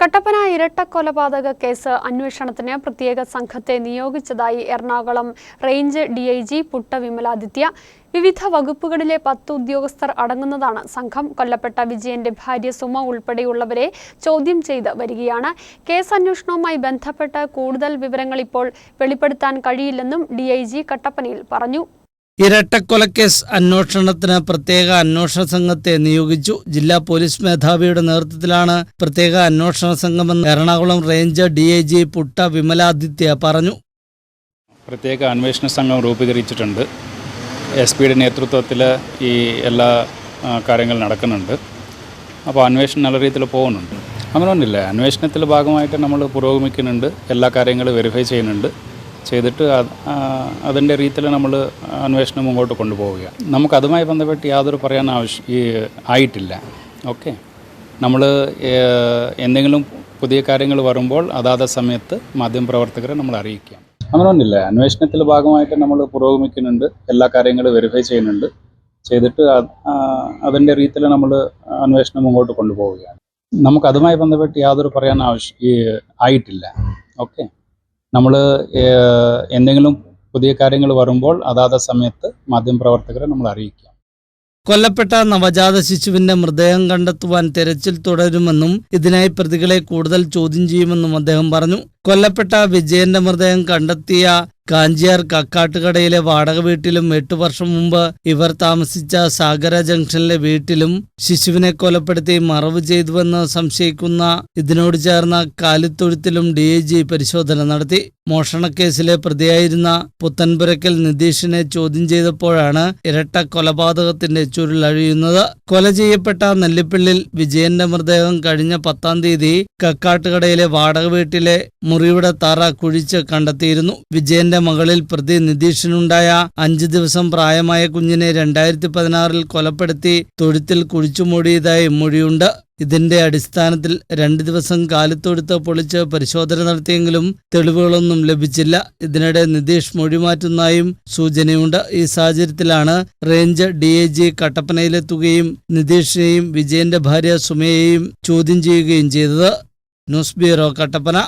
കട്ടപ്പന ഇരട്ട കൊലപാതക കേസ് അന്വേഷണത്തിന് പ്രത്യേക സംഘത്തെ നിയോഗിച്ചതായി എറണാകുളം റേഞ്ച് ഡിഐജി പുട്ട വിമലാദിത്യ വിവിധ വകുപ്പുകളിലെ പത്ത് ഉദ്യോഗസ്ഥർ അടങ്ങുന്നതാണ് സംഘം. കൊല്ലപ്പെട്ട വിജയന്റെ ഭാര്യ സുമ ഉൾപ്പെടെയുള്ളവരെ ചോദ്യം ചെയ്ത് വരികയാണ്. കേസ് അന്വേഷണവുമായി ബന്ധപ്പെട്ട് കൂടുതൽ വിവരങ്ങൾ ഇപ്പോൾ വെളിപ്പെടുത്താൻ കഴിയില്ലെന്നും ഡിഐജി കട്ടപ്പനയിൽ പറഞ്ഞു. ഇരട്ടക്കൊലക്കേസ് അന്വേഷണത്തിന് പ്രത്യേക അന്വേഷണ സംഘത്തെ നിയോഗിച്ചു. ജില്ലാ പോലീസ് മേധാവിയുടെ നേതൃത്വത്തിലാണ് പ്രത്യേക അന്വേഷണ സംഘമെന്ന് Ernakulam range D I G Putta Vimaladitya പറഞ്ഞു. പ്രത്യേക അന്വേഷണ സംഘം രൂപീകരിച്ചിട്ടുണ്ട്. എസ് പിയുടെ നേതൃത്വത്തിൽ ഈ എല്ലാ കാര്യങ്ങളും നടക്കുന്നുണ്ട്. അപ്പോൾ അന്വേഷണം നല്ല രീതിയിൽ പോകുന്നുണ്ട്. അങ്ങനെ ഒന്നുമില്ല. അന്വേഷണത്തിന്റെ ഭാഗമായിട്ട് നമ്മൾ പുരോഗമിക്കുന്നുണ്ട്. എല്ലാ കാര്യങ്ങളും വെരിഫൈ ചെയ്യുന്നുണ്ട്. ചെയ്തിട്ട് അതിന്റെ രീതിയിൽ നമ്മൾ അന്വേഷണം മുമ്പോട്ട് നമുക്ക് അതുമായി ബന്ധപ്പെട്ട് യാതൊരു പറയാൻ ആവശ്യം ഈ ആയിട്ടില്ല. ഓക്കെ? നമ്മൾ എന്തെങ്കിലും പുതിയ കാര്യങ്ങൾ വരുമ്പോൾ അതാത് സമയത്ത് മാധ്യമപ്രവർത്തകരെ നമ്മൾ അറിയിക്കാം അങ്ങനെയൊന്നുമില്ല അന്വേഷണത്തിന്റെ ഭാഗമായിട്ട് നമ്മൾ പുരോഗമിക്കുന്നുണ്ട് എല്ലാ കാര്യങ്ങളും വെരിഫൈ ചെയ്യുന്നുണ്ട്. ചെയ്തിട്ട് അതിന്റെ രീതിയിൽ നമ്മൾ അന്വേഷണം മുമ്പോട്ട് കൊണ്ടുപോവുകയാണ്. നമുക്ക് അതുമായി ബന്ധപ്പെട്ട് യാതൊരു പറയാൻ ആവശ്യം ആയിട്ടില്ല. ഓക്കെ? നമ്മൾ എന്തെങ്കിലും പുതിയ കാര്യങ്ങൾ വരുമ്പോൾ അതാത് സമയത്ത് മാധ്യമപ്രവർത്തകരെ നമ്മൾ അറിയിക്കാം. കൊല്ലപ്പെട്ട നവജാത ശിശുവിന്റെ മൃതദേഹം കണ്ടെത്തുവാൻ തെരച്ചിൽ തുടരുമെന്നും ഇതിനായി പ്രതികളെ കൂടുതൽ ചോദ്യം ചെയ്യുമെന്നും അദ്ദേഹം പറഞ്ഞു. കൊല്ലപ്പെട്ട വിജയന്റെ മൃതദേഹം കണ്ടെത്തിയ കാഞ്ചിയാർ കക്കാട്ടുകടയിലെ വാടക വീട്ടിലും എട്ടു വർഷം മുമ്പ് ഇവർ താമസിച്ച സാഗര ജംഗ്ഷനിലെ വീട്ടിലും ശിശുവിനെ കൊലപ്പെടുത്തി മറവ് ചെയ്തുവെന്ന് സംശയിക്കുന്ന ഇതിനോട് ചേർന്ന കാലിത്തൊഴുത്തിലും ഡി ഐ ജി പരിശോധന നടത്തി. മോഷണക്കേസിലെ പ്രതിയായിരുന്ന പുത്തൻപുരക്കൽ നിതീഷിനെ ചോദ്യം ചെയ്തപ്പോഴാണ് ഇരട്ട കൊലപാതകത്തിന്റെ ചുരുളഴിയുന്നത് കൊല ചെയ്യപ്പെട്ട നെല്ലിപ്പിള്ളിൽ വിജയന്റെ മൃതദേഹം കഴിഞ്ഞ പത്താം തീയതി കക്കാട്ടുകടയിലെ വാടക വീട്ടിലെ മുറിയുടെ തറ കുഴിച്ച് കണ്ടെത്തിയിരുന്നു. വിജയന്റെ മകളിൽ പ്രതി നിതീഷിനുണ്ടായ അഞ്ചു ദിവസം പ്രായമായ കുഞ്ഞിനെ രണ്ടായിരത്തി പതിനാറിൽ കൊലപ്പെടുത്തി തൊഴുത്തിൽ കുഴിച്ചുമൂടിയതായി മൊഴിയുണ്ട്. ഇതിന്റെ അടിസ്ഥാനത്തിൽ രണ്ട് ദിവസം കാലത്തൊടുത്ത് പൊളിച്ച് പരിശോധന നടത്തിയെങ്കിലും തെളിവുകളൊന്നും ലഭിച്ചില്ല. ഇതിനിടെ നിതീഷ് മൊഴിമാറ്റുന്നതായും സൂചനയുണ്ട്. ഈ സാഹചര്യത്തിലാണ് റേഞ്ച് ഡി ഐ ജി കട്ടപ്പനയിലെത്തുകയും നിതീഷിനെയും വിജയന്റെ ഭാര്യ സുമയെയും ചോദ്യം ചെയ്യുകയും ചെയ്തത്. News bureau Kattappana.